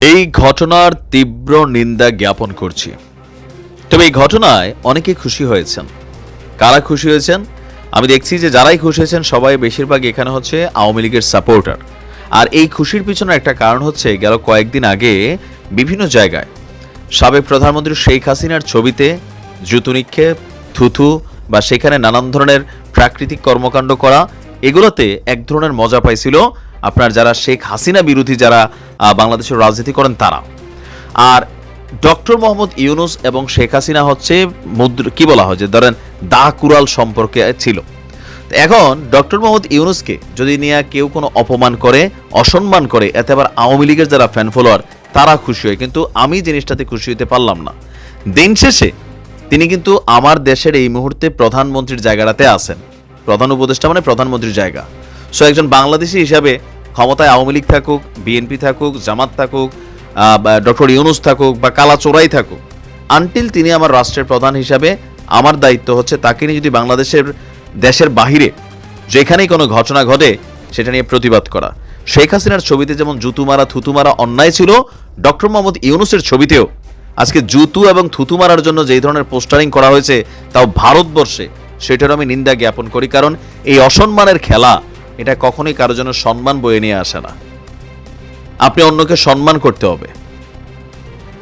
এই ঘটনার তীব্র নিন্দা জ্ঞাপন করছি। তবে এই ঘটনায় অনেকে খুশি হয়েছেন। কারা খুশি হয়েছেন? আমি দেখছি যে যারাই খুশি হয়েছেন, সবাই বেশিরভাগ এখানে হচ্ছে আওয়ামী লীগের সাপোর্টার। আর এই খুশির পিছনে একটা কারণ হচ্ছে, গেল কয়েকদিন আগে বিভিন্ন জায়গায় সাবেক প্রধানমন্ত্রী শেখ হাসিনার ছবিতে জুতু নিক্ষেপ, থুথু বা সেখানে নানান ধরনের প্রাকৃতিক কর্মকাণ্ড করা, এগুলোতে এক ধরনের মজা পাইছিল। আপনার যারা শেখ হাসিনা বিরোধী যারা বাংলাদেশের রাজনীতি করেন তারা। আর ডক্টর মোহাম্মদ ইউনুস এবং শেখ হাসিনা হচ্ছে মুদ্র, কি বলা হয় যে ধরেন দা কুরাল সম্পর্কে ছিল। এখন ডক্টর মোহাম্মদ ইউনুসকে যদি নিয়ে কেউ কোনো অপমান করে, অসম্মান করে, এতে আবার আওয়ামী লীগের যারা ফ্যান ফলোয়ার তারা খুশি হয়। কিন্তু আমি জিনিসটাতে খুশি হতে পারলাম না। দিন শেষে তিনি কিন্তু আমার দেশের এই মুহূর্তে প্রধানমন্ত্রীর জায়গাটাতে আছেন। প্রধান উপদেষ্টা মানে প্রধানমন্ত্রীর জায়গা। সো একজন বাংলাদেশি হিসাবে ক্ষমতায় আওয়ামী লীগ থাকুক বিএনপি থাকুক, জামাত থাকুক ডক্টর ইউনুস থাকুক বা কালা চোরাই থাকুক আনটিল তিনি আমার রাষ্ট্রের প্রধান হিসাবে আমার দায়িত্ব হচ্ছে তাকে নিয়ে যদি বাংলাদেশের দেশের বাহিরে যেখানেই কোনো ঘটনা ঘটে সেটা নিয়ে প্রতিবাদ করা। শেখ হাসিনার ছবিতে যেমন জুতুমারা থুতুমারা অন্যায় ছিল, ডক্টর মোহাম্মদ ইউনুসের ছবিতেও আজকে জুতু এবং থুতু মারার জন্য যেই ধরনের পোস্টারিং করা হয়েছে তাও ভারতবর্ষে সেটার আমি নিন্দা জ্ঞাপন করি। কারণ এই অসম্মানের খেলা এটা কখনোই কারও জন্য সম্মান বয়ে নিয়ে আসে না। আপনি অন্যকে সম্মান করতে হবে।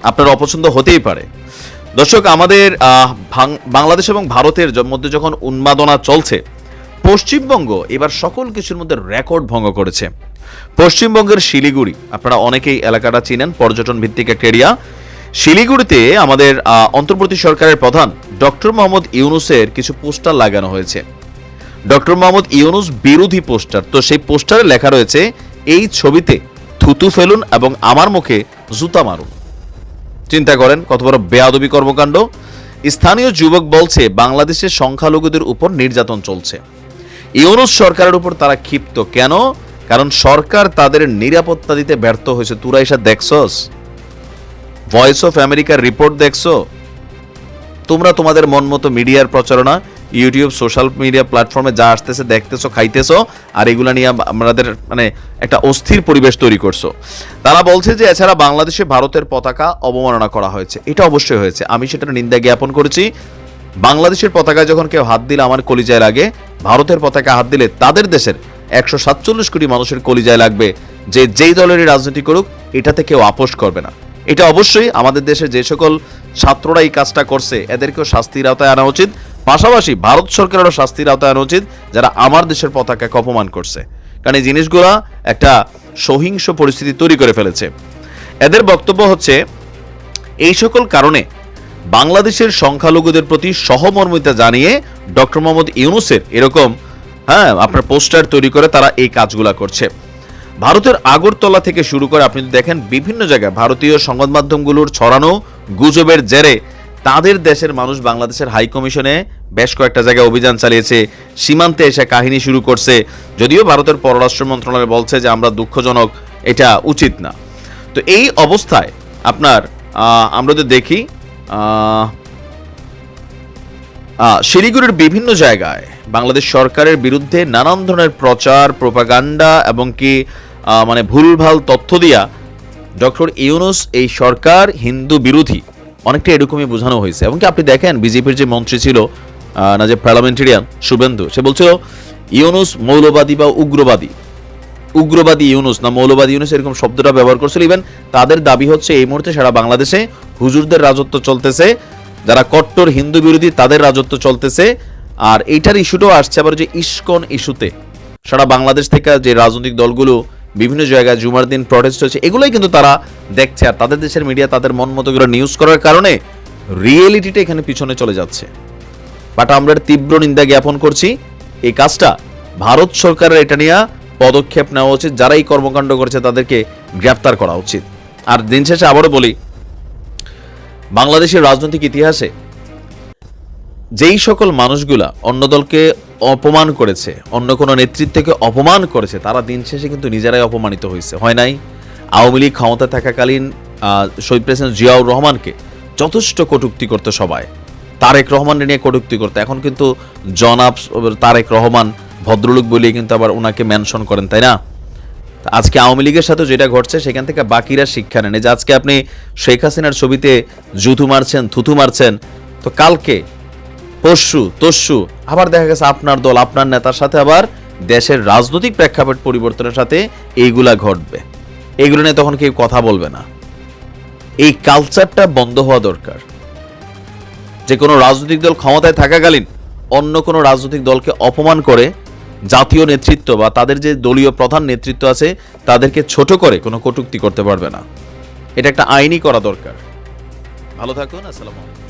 আপনার অপছন্দ হতেই পারে। দর্শক, আমাদের বাংলাদেশ এবং ভারতের মধ্যে যখন উন্মাদনা চলছে, পশ্চিমবঙ্গ এবার সকল কিছুর মধ্যে রেকর্ড ভঙ্গ করেছে। পশ্চিমবঙ্গের শিলিগুড়ি, আপনারা অনেকেই এলাকাটা চিনেন, পর্যটন ভিত্তিক একটা এরিয়া শিলিগুড়িতে আমাদের অন্তর্বর্তী সরকারের প্রধান ডক্টর মোহাম্মদ ইউনুসের কিছু পোস্টার লাগানো হয়েছে। ডক্টর মোহাম্মদ ইউনুস বিরোধী পোস্টার। তো সেই পোস্টারে লেখা রয়েছে, এই ছবিতে থুতু ফেলুন এবং আমার মুখে জুতা মারুন। চিন্তা করেন, কত বড় বেয়াদবি কর্মকাণ্ড। স্থানীয় যুবক বলছে বাংলাদেশের সংখ্যালঘুদের উপর নির্যাতন চলছে। ইউনুস সরকারের উপর তারা ক্ষিপ্ত। কেন? কারণ সরকার তাদের নিরাপত্তা দিতে ব্যর্থ হয়েছে। তুরা এসা দেখছস? ভয়েস অফ আমেরিকার রিপোর্ট দেখছ? তোমরা তোমাদের মন মতো মিডিয়ার প্রচারণা ইউটিউব সোশ্যাল মিডিয়া প্ল্যাটফর্মে যা আসতেছে, দেখতেছো, খাইতেছো, আর এগুলা নিয়ে আমাদের মানে একটা অস্থির পরিবেশ তৈরি করছ। তারা বলছে যে, এছাড়া বাংলাদেশে ভারতের পতাকা অবমাননা করা হয়েছে। এটা অবশ্যই হয়েছে। আমি সেটার নিন্দা জ্ঞাপন করেছি। বাংলাদেশের পতাকায় যখন কেউ হাত দিলে আমার কলিজায় লাগে, ভারতের পতাকা হাত দিলে তাদের দেশের একশো সাতচল্লিশ কোটি মানুষের কলিজায় লাগবে যে যেই দলেরই রাজনীতি করুক, এটাতে কেউ আপোষ করবে না। এটা অবশ্যই আমাদের দেশে যে সকল ছাত্ররা এই কাজটা করছে, এদেরকেও শাস্তির আওতায় আনা উচিত। পাশাপাশি ভারত সরকারেরও শাস্তির আওতায় উচিত, যারা আমার দেশের পতাকাকে অপমান করছে। কারণ এই জিনিসগুলো একটা সহিংস পরিস্থিতি তৈরি করে ফেলেছে। এদের বক্তব্য হচ্ছে, এই সকল কারণে বাংলাদেশের সংখ্যালঘুদের প্রতি সহমর্মিতা জানিয়ে ডক্টর মোহাম্মদ ইউনুসের এরকম হ্যাঁ আপনার পোস্টার তৈরি করে তারা এই কাজগুলা করছে। ভারতের আগরতলা থেকে শুরু করে আপনি দেখেন বিভিন্ন জায়গায় ভারতীয় সংবাদ মাধ্যমগুলোর ছড়ানো গুজবের জেরে তাদের দেশের মানুষ বাংলাদেশের হাই কমিশনে বেশ কয়েকটা জায়গায় অভিযান চালিয়েছে। সীমান্তে এসে কাহিনী শুরু করছে। যদিও ভারতের পররাষ্ট্র মন্ত্রণালয় বলছে যে আমরা দুঃখজনক, এটা উচিত না। তো এই অবস্থায় আপনার আমরা যদি দেখি শিলিগুড়ির বিভিন্ন জায়গায় বাংলাদেশ সরকারের বিরুদ্ধে নানান ধরনের প্রচার, প্রোপাগান্ডা এবং কি মানে ভুলভাল তথ্য দিয়া ডক্টর ইউনুস এই সরকার হিন্দু বিরোধী। অনেকটা এরকমই বোঝানো হয়েছে। এবং কি আপনি দেখেন, বিজেপির যে মন্ত্রী ছিল না যে পার্লামেন্টেরিয়ান শুভেন্দু, সে বলছিল, ইউনুস মৌলবাদী বা উগ্রবাদী। উগ্রবাদী ইউনুস না মৌলবাদী ইউনুস এরকম শব্দটা ব্যবহার করছিল। ইভেন তাদের দাবি হচ্ছে, এই মুহূর্তে সারা বাংলাদেশে হুজুরদের রাজত্ব চলতেছে, যারা কট্টর হিন্দু বিরোধী, তাদের রাজত্ব চলতেছে। আর এইটার ইস্যুটাও আসছে আবার যে ইস্কন ইস্যুতে সারা বাংলাদেশ থেকে যে রাজনৈতিক দলগুলো বিভিন্ন জায়গায় জুমার দিন প্রটেস্ট হচ্ছে, এগুলোই কিন্তু তারা দেখছে আর তাদের দেশের মিডিয়া তাদের মন মতো করে নিউজ করার কারণে রিয়েলিটিটা এখানে পিছনে চলে যাচ্ছে। বাট আমরা তীব্র নিন্দা জ্ঞাপন করছি, এই কাজটা ভারত সরকারের এটা নিয়ে পদক্ষেপ নেওয়া উচিত, যারা এই কর্মকাণ্ড করেছে তাদেরকে গ্রেপ্তার করা উচিত। আর দিন শেষে আবারও বলি, বাংলাদেশের রাজনৈতিক ইতিহাসে যেই সকল মানুষগুলা অন্য দলকে অপমান করেছে, অন্য কোনো নেতৃত্বকে অপমান করেছে, তারা দিন শেষে কিন্তু নিজেরাই অপমানিত হয়েছে হয় নাই? আওয়ামী লীগ ক্ষমতা থাকাকালীন শহীদ প্রেসিডেন্ট জিয়াউর রহমানকে যথেষ্ট কটূক্তি করতে সবাই। তারেক রহমান নিয়ে কটূক্তি করতে। এখন কিন্তু জনাব তারেক রহমান ভদ্রলোক বলিয়ে কিন্তু আবার ওনাকে মেনশন করেন, তাই না? আজকে আওয়ামী লীগের সাথে যেটা ঘটছে, সেখান থেকে বাকিরা শিক্ষা নেন। যে আজকে আপনি শেখ হাসিনার ছবিতে জুতু মারছেন, থুথু মারছেন, তো কালকে পরশু তস্যু আবার দেখা গেছে আপনার দল, আপনার নেতার সাথে আবার দেশের রাজনৈতিক প্রেক্ষাপট পরিবর্তনের সাথে এইগুলা ঘটবে। এইগুলো নিয়ে তখন কেউ কথা বলবে না। এই কালচারটা বন্ধ হওয়া দরকার। যে কোনো রাজনৈতিক দল ক্ষমতায় থাকাকালীন অন্য কোনো রাজনৈতিক দলকে অপমান করে জাতীয় নেতৃত্ব বা তাদের যে দলীয় প্রধান নেতৃত্ব আছে, তাদেরকে ছোট করে কোনো কটূক্তি করতে পারবে না। এটা একটা আইনি করা দরকার। ভালো থাকুন, আসসালামু আলাইকুম।